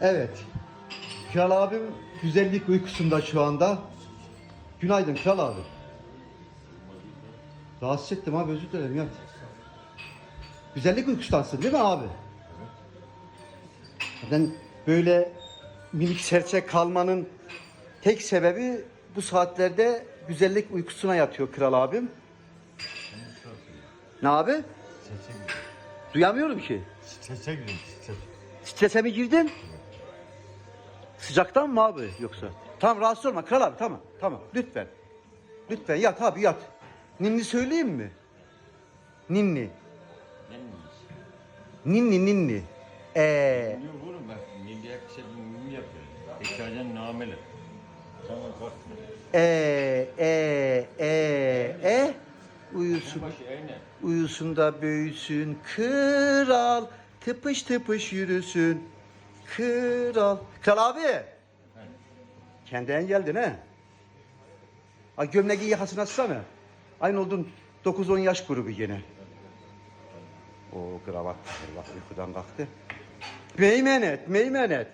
Evet. Kral abim güzellik uykusunda şu anda. Günaydın Kral abi. Rahatsız ettim abi özür dilerim yat. Güzellik uykusundasın değil mi abi? Ben böyle minik serçe kalmanın tek sebebi bu saatlerde güzellik uykusuna yatıyor kral abim. Ne abi? Strese girdim. Duyamıyorum ki. Strese girdim. Stres. Strese mi girdin? Sıcaktan mı abi yoksa? Tamam rahatsız olma kral abi tamam tamam lütfen. Lütfen yat abi yat. Ninni söyleyeyim mi? Ninni. Ninni ninni. Ee, Diyor oğlum bak milliye kısa bir mimi yapıyor. Hikayenin nameler. Tamam kalktım. e, e, e, e. Uyusun, uyusun da büyüsün kral. Tıpış tıpış yürüsün. Kral. Kral abi. Kendin geldin he. Ay gömleği yakasına açsana. Aynı oldun 9-10 yaş grubu gene. O kravat bak uykudan kalktı. Meymenet, meymenet.